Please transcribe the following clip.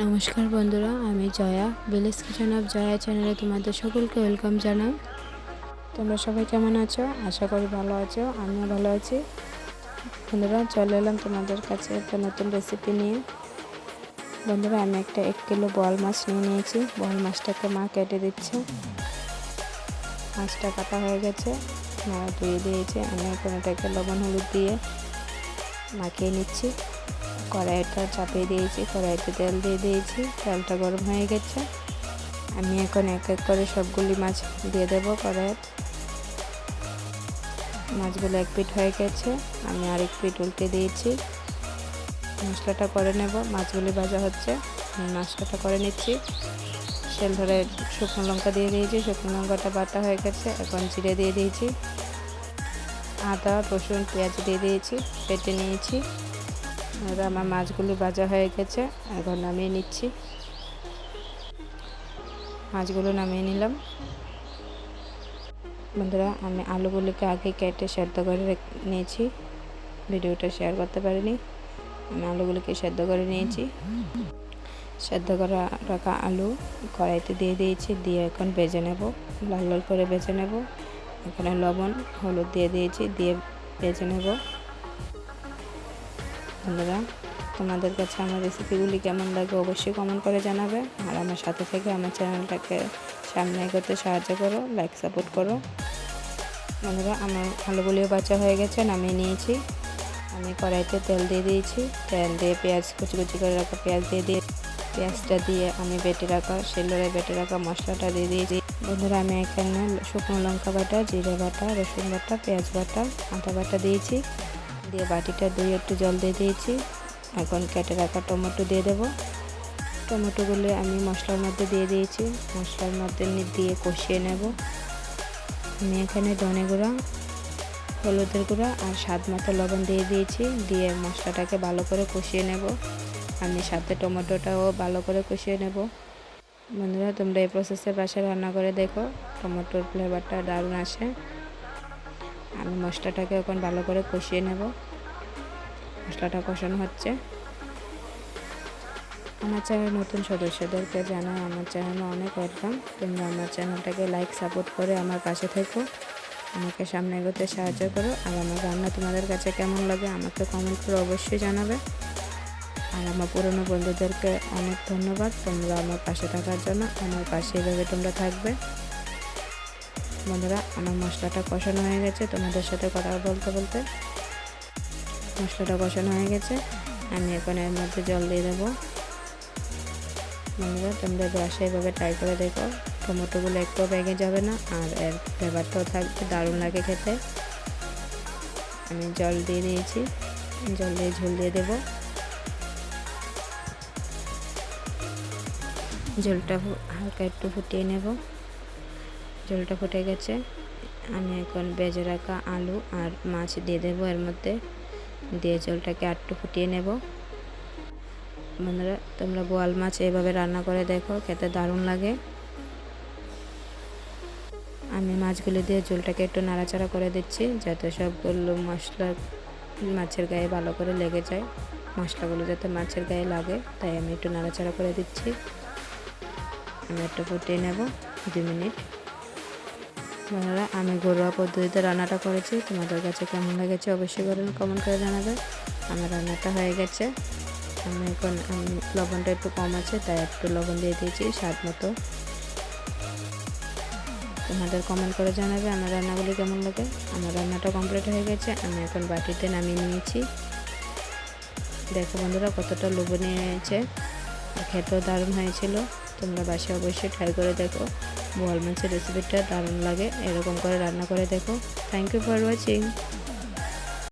নমস্কার বন্ধুরা, আমি Jaya village kitchen of Jaya চ্যানেলে তোমাদের সকলকে ওয়েলকাম জানাই। তোমরা সবাই কেমন আছো? আশা করি ভালো আছো, আমিও ভালো আছি। বন্ধুরা, চলে এলাম তোমাদের কাছে একটা নতুন রেসিপি নিয়ে। বন্ধুরা, আমি একটা এক কিলো বল মাছ নিয়ে নিয়েছি, বল মাছটাকে মা কেটে দিচ্ছে। মাছটা কাটা হয়ে গেছে, মা ধুয়ে দিয়েছে, আমি এখন এটাকে লবণ হলুদ দিয়ে মাখিয়ে নিচ্ছি। কড়াইটা চাপিয়ে দিয়েছি, কড়াইতে তেল দিয়ে দিয়েছি, তেলটা গরম হয়ে গেছে। আমি এখন এক এক করে সবগুলি মাছ দিয়ে দেবো কড়াইয়ে। মাছগুলো এক পিঠ হয়ে গেছে, আমি আরেক পিঠ উল্টে দিয়েছি। মশলাটা করে নেব, মাছগুলি ভাজা হচ্ছে মশলাটা করে নিচ্ছি। তেল ধরে শুকনো লঙ্কা দিয়ে দিয়েছি, শুকনো লঙ্কাটা বাটা হয়ে গেছে, এখন জিরে দিয়ে দিয়েছি। আদা, রসুন, পেঁয়াজ দিয়ে দিয়েছি কেটে নিয়েছি। আর আমার মাছগুলি ভাজা হয়ে গেছে, এখন নামিয়ে নিচ্ছি। মাছগুলো নামিয়ে নিলাম। বন্ধুরা, আমি আলুগুলিকে আগে কেটে সেদ্ধ করে নিয়েছি। ভিডিওটা শেয়ার করতে পারিনি। আমি আলুগুলিকে সেদ্ধ করে নিয়েছি। সেদ্ধ করা, রাখা আলু কড়াইতে দিয়ে দিয়েছি। দিয়ে এখন বেজে নেব। লাল লাল করে বেজে নেব। এখানে লবণ, হলুদ দিয়ে দিয়েছি, দিয়ে বেজে নেব। বন্ধুরা, তোমাদের কাছে আমার রেসিপিগুলি কেমন লাগে অবশ্যই কমেন্ট করে জানাবে। আর আমার সাথে থেকে আমার চ্যানেলটাকে সামনে এগোতে সাহায্য করো লাইক সাপোর্ট করো। বন্ধুরা, আমার আলুগুলিও বাচ্চা হয়ে গেছে, নামিয়ে নিয়েছি। আমি কড়াইতে তেল দিয়ে দিয়েছি। তেল দিয়ে পেঁয়াজ কুচি কুচি করে রাখা পেঁয়াজ দিয়ে দিয়ে পেঁয়াজটা দিয়ে আমি বেটে রাখা শিলরে বেটে রাখা মশলাটা দিয়ে দিয়েছি। বন্ধুরা, আমি এখানে শুকনো লঙ্কা বাটা, জিরে বাটা, রসুন বাটা, পেঁয়াজ বাটা, আদা বাটা দিয়েছি। দিয়ে বাটিটা দিয়ে একটু জল দিয়ে দিয়েছি। এখন কেটে রাখা টমেটো দিয়ে দেবো। টমেটোগুলো আমি মশলার মধ্যে দিয়ে দিয়েছি। মশলার মধ্যে দিয়ে কষিয়ে নেব। আমি এখানে ধনে গুঁড়া, হলুদের গুঁড়া আর স্বাদ মতো লবণ দিয়ে দিয়েছি। দিয়ে মশলাটাকে ভালো করে কষিয়ে নেব। আমি সাথে টমেটোটাও ভালো করে কষিয়ে নেব। বন্ধুরা, তোমরা এই প্রসেসে বাসায় রান্না করে দেখো, টমেটোর ফ্লেভারটা দারুণ আসে। আমি মশলাটাকে এখন ভালো করে কষিয়ে নেব। মশলাটা কষানো হচ্ছে। আমার চ্যানেল নতুন সদস্যদেরকে জানাই আমার চ্যানেলে অনেক ওয়েলকাম তোমরা আমার চ্যানেলটাকে লাইক সাপোর্ট করে আমার পাশে থেকো। আমাকে সামনে এগোতে সাহায্য করো। আর আমার রান্না তোমাদের কাছে কেমন লাগে আমাকে কমেন্ট করে অবশ্যই জানাবে। আর আমার পুরনো বন্ধুদেরকে অনেক ধন্যবাদ। তোমরা আমার পাশে থাকার জন্য আমার পাশে এভাবে তোমরা থাকবে। বন্ধুরা, আমার মশলাটা কষানো হয়ে গেছে। তোমাদের সাথে কথা বলতে বলতে মশলাটা কষানো হয়ে গেছে। আমি এখন এর মধ্যে জল দিয়ে দেবো। বন্ধুরা, তোমরা বাসায় এভাবে ট্রাই করে দেখো। টমেটোগুলো একটু বেগে যাবে না, আর এর ফ্লেভারটাও থাকবে, দারুণ লাগে খেতে। আমি জল দিয়ে দিয়েছি। জল দিয়ে ঝুল দিয়ে দেবো। জলটা হালকা একটু ফুটিয়ে নেব। জলটা ফুটে গেছে। আমি এখন বেজে রাখা আলু আর মাছ দিয়ে দেবো। এর মধ্যে দিয়ে জলটাকে আটটু ফুটিয়ে নেব। বন্ধুরা, তোমরা বোয়াল মাছ এইভাবে রান্না করে দেখো, খেতে দারুণ লাগে। আমি মাছগুলো দিয়ে ঝোলটাকে একটু নাড়াচাড়া করে দিচ্ছি, যাতে সবগুলো মশলা মাছের গায়ে ভালো করে লেগে যায়। মশলাগুলো যাতে মাছের গায়ে লাগে, তাই আমি একটু নাড়াচাড়া করে দিচ্ছি। একটু ফুটিয়ে নেব, দু মিনিট। বন্ধুরা আমি ঘরোয়া পদ্ধতিতে রান্নাটা করেছি। তোমাদের কাছে কেমন লেগেছে অবশ্যই করে কমেন্ট করে জানাবে। আমার রান্নাটা হয়ে গেছে। আমি এখন লবণটা একটু কম আছে, তাই একটু লবণ দিয়ে দিয়েছি, স্বাদ মতো। তোমাদের কমেন্ট করে জানাবে আমার রান্নাগুলি কেমন লাগে। আমার রান্নাটা কমপ্লিট হয়ে গেছে, আমি এখন বাটিতে নামিয়ে নিয়েছি। দেখো বন্ধুরা, কতটা লোভনীয় হয়েছে। খেতেও দারুণ হয়েছিল। তোমরা বাসায় অবশ্যই ট্রাই করে দেখো। বোয়াল মাছের রেসিপিটা দারুণ লাগে। এরকম করে রান্না করে দেখো। Thank you for watching